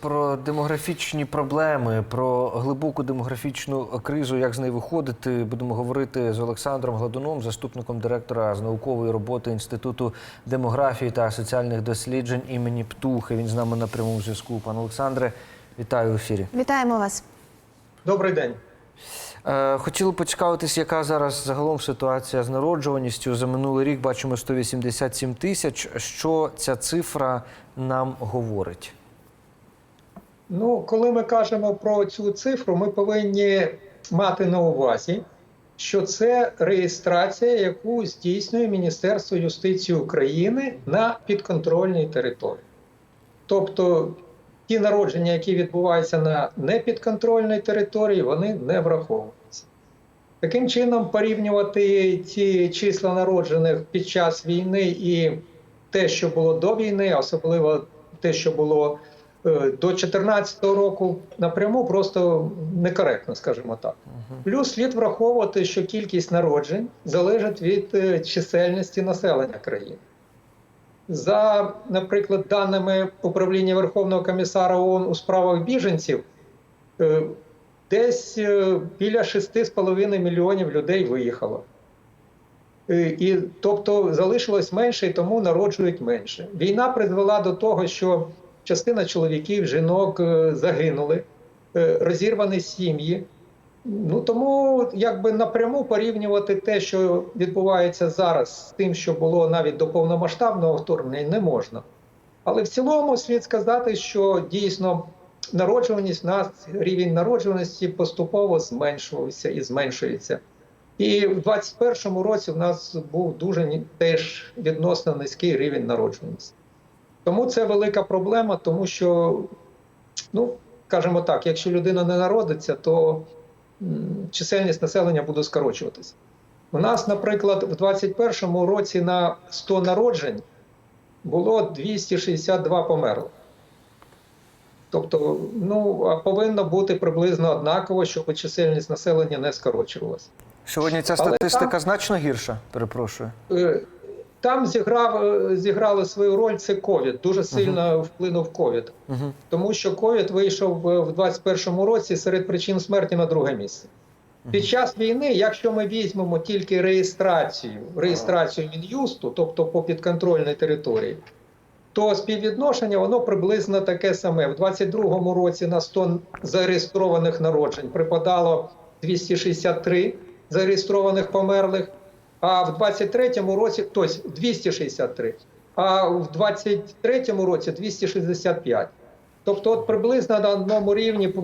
Про демографічні проблеми, про глибоку демографічну кризу, як з неї виходити, будемо говорити з Олександром Гладуном, заступником директора з наукової роботи Інституту демографії та соціальних досліджень імені Птухи. Він з нами на прямому зв'язку. Пане Олександре, вітаю в ефірі. Вітаємо вас. Добрий день. Е, Хотіли поцікавитись, яка зараз загалом ситуація з народжуваністю. За минулий рік бачимо 187 тисяч. Що ця цифра нам говорить? Ну, коли ми кажемо про цю цифру, ми повинні мати на увазі, що це реєстрація, яку здійснює Міністерство юстиції України на підконтрольній території. Тобто ті народження, які відбуваються на непідконтрольній території, вони не враховуються. Таким чином, порівнювати ці числа народжених під час війни і те, що було до війни, особливо те, що було до 2014 року, напряму просто некоректно, скажімо так. Плюс слід враховувати, що кількість народжень залежить від е, чисельності населення країни. За, наприклад, даними управління Верховного комісара ООН у справах біженців, е, десь е, біля 6,5 мільйонів людей виїхало. Е, І, тобто залишилось менше, і тому народжують менше. Війна призвела до того, що частина чоловіків, жінок е, загинули, е, розірвані сім'ї. Ну тому якби напряму порівнювати те, що відбувається зараз, з тим, що було навіть до повномасштабного вторгнення, не можна. Але в цілому слід сказати, що дійсно народжуваність нас, рівень народжуваності поступово зменшувався і зменшується. І в 2021 році в нас був дуже теж відносно низький рівень народжуваності. Тому це велика проблема, тому що, ну, скажімо так, якщо людина не народиться, то чисельність населення буде скорочуватися. У нас, наприклад, в 2021 році на 100 народжень було 262 померлих. Тобто, ну, повинно бути приблизно однаково, щоб чисельність населення не скорочувалася. Сьогодні ця статистика там- значно гірша. Перепрошую. Там зіграв, е, зіграли свою роль це ковід. Дуже сильно вплинув ковід. Угу. Тому що ковід вийшов е, в 2021 році серед причин смерті на друге місце. Під час війни, якщо ми візьмемо тільки реєстрацію, реєстрацію Мін'юсту, тобто по підконтрольній території, то співвідношення воно приблизно таке саме. В 2022 році на 100 зареєстрованих народжень припадало 263 зареєстрованих померлих, а в 2023 році тобто 263, а в 2023 році 265. Тобто, от приблизно на одному рівні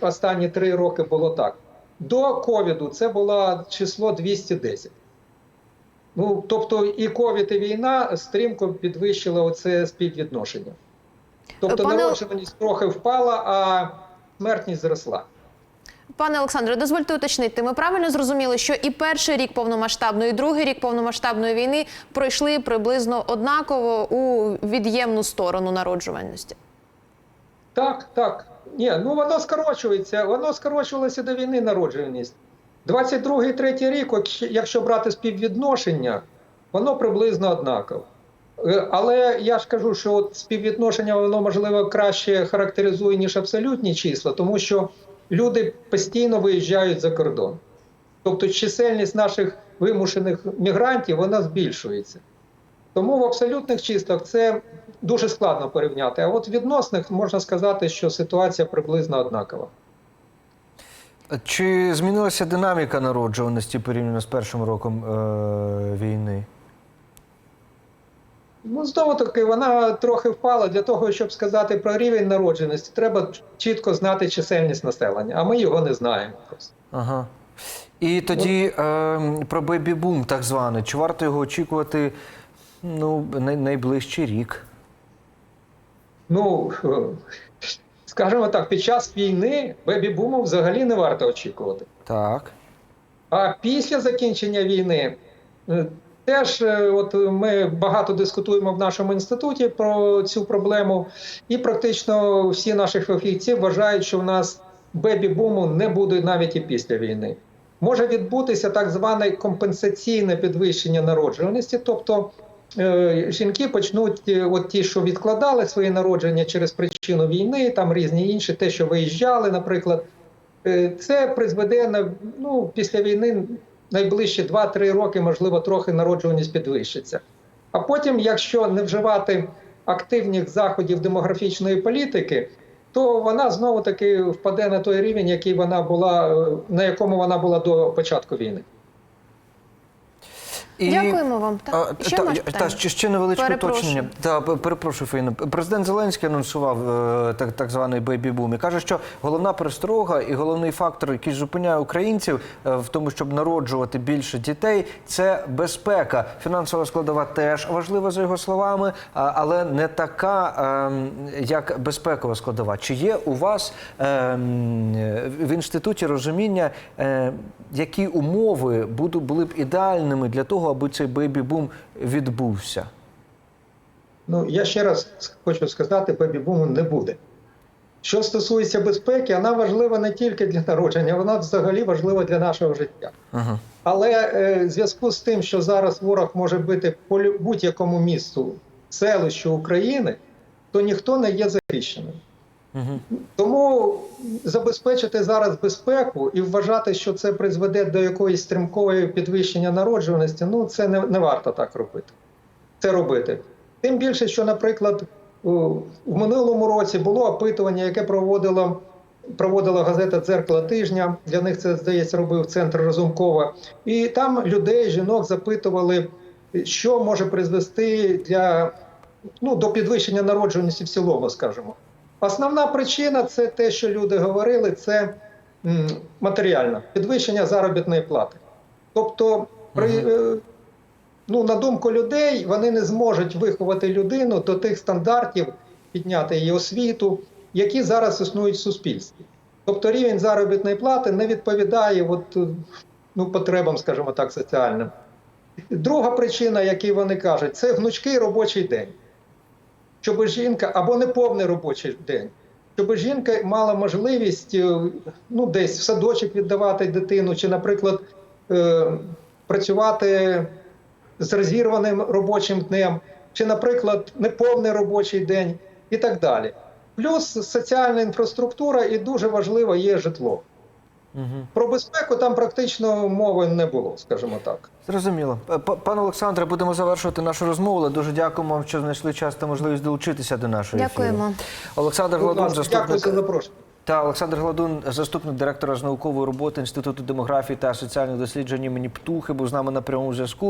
останні три роки було так. До ковіду це було число 210. Ну, тобто і ковід, і війна стрімко підвищили оце співвідношення. Тобто Пане- народжуваність трохи впала, а смертність зросла. Пане Олександре, дозвольте уточнити. Ми правильно зрозуміли, що і перший рік повномасштабної, і другий рік повномасштабної війни пройшли приблизно однаково у від'ємну сторону народжуваності. Так, так. Ні, ну воно скорочується, воно скорочувалося до війни народжуваність. 22-й, 3 рік, якщо брати співвідношення, воно приблизно однаково. Е, Але я ж кажу, що от співвідношення воно можливо краще характеризує, ніж абсолютні числа, тому що люди постійно виїжджають за кордон. Тобто чисельність наших вимушених мігрантів вона збільшується. Тому в абсолютних числах це дуже складно порівняти. А от відносних можна сказати, що ситуація приблизно однакова. Чи змінилася динаміка народжуваності порівняно з першим роком е- війни? Ну, знову таки, вона трохи впала для того, щоб сказати про рівень народженості, треба чітко знати чисельність населення, а ми його не знаємо просто. Ага. І тоді е, про бебі-бум, так званий. Чи варто його очікувати ну, найближчий рік? Ну, скажімо так, під час війни бебі-буму взагалі не варто очікувати. Так. А після закінчення війни е, теж е, от ми багато дискутуємо в нашому інституті про цю проблему, і практично всі наші фахівці вважають, що в нас бебі-буму не буде навіть і після війни. Може відбутися так зване компенсаційне підвищення народжуваності, тобто е, жінки почнуть, е, от ті, що відкладали свої народження через причину війни, там різні інші, те, що виїжджали, наприклад, це призведе на ну, після війни найближчі 2-3 роки, можливо, трохи народжуваність підвищиться. А потім, якщо не вживати активних заходів демографічної політики, то вона знову таки впаде на той рівень, який вона була, е, на якому вона була до початку війни. І- Дякуємо вам. Так, ще та, маєш та, ще, невеличке Перепрошую. уточнення. Та, перепрошую, Фаїна. Президент Зеленський анонсував е, так, так званий бейбі-бум і каже, що головна пересторога і головний фактор, який зупиняє українців е, в тому, щоб народжувати більше дітей, це безпека. Фінансова складова теж важлива за його словами, але не така, ем, як безпекова складова. Чи є у вас ем, в інституті розуміння, е, які умови були б ідеальними для того, аби цей бейбі-бум відбувся? Ну, я ще раз хочу сказати, бебі-буму не буде. Що стосується безпеки, вона важлива не тільки для народження, вона взагалі важлива для нашого життя. Ага. Але е, в зв'язку з тим, що зараз ворог може бити по будь-якому місту, селищу України, то ніхто не є захищеним. Угу. Тому забезпечити зараз безпеку і вважати, що це призведе до якоїсь стрімкої підвищення народжуваності, ну це не, не варто так робити. Це робити. Тим більше, що, наприклад, в минулому році було опитування, яке проводила, проводила газета Дзеркало тижня. Для них це, здається, робив центр Разумкова. І там людей, жінок запитували, що може призвести для, ну, до підвищення народжуваності в цілому, скажімо. Основна причина це те, що люди говорили, це м, матеріальна підвищення заробітної плати. Тобто, при, е, ну, на думку людей, вони не зможуть виховати людину до тих стандартів, підняти її освіту, які зараз існують в суспільстві. Тобто рівень заробітної плати не відповідає от, е, ну, потребам, скажімо так, соціальним. Друга причина, яку вони кажуть, це гнучкий робочий день щоб жінка або неповний робочий день, щоб жінка мала можливість е, ну, десь в садочок віддавати дитину, чи, наприклад, е, працювати з розірваним робочим днем, чи, наприклад, неповний робочий день і так далі. Плюс соціальна інфраструктура і дуже важливо є житло. Угу. Про безпеку там практично мови не було, скажімо так. Зрозуміло. Пане Олександре, будемо завершувати нашу розмову, але дуже дякуємо вам, що знайшли час та можливість долучитися до нашої Дякуємо. ефіру. Олександр Гладун, заступник... дякую за запрошення. та Олександр Гладун, заступник директора з наукової роботи Інституту демографії та соціальних досліджень імені Птухи, був з нами на прямому зв'язку.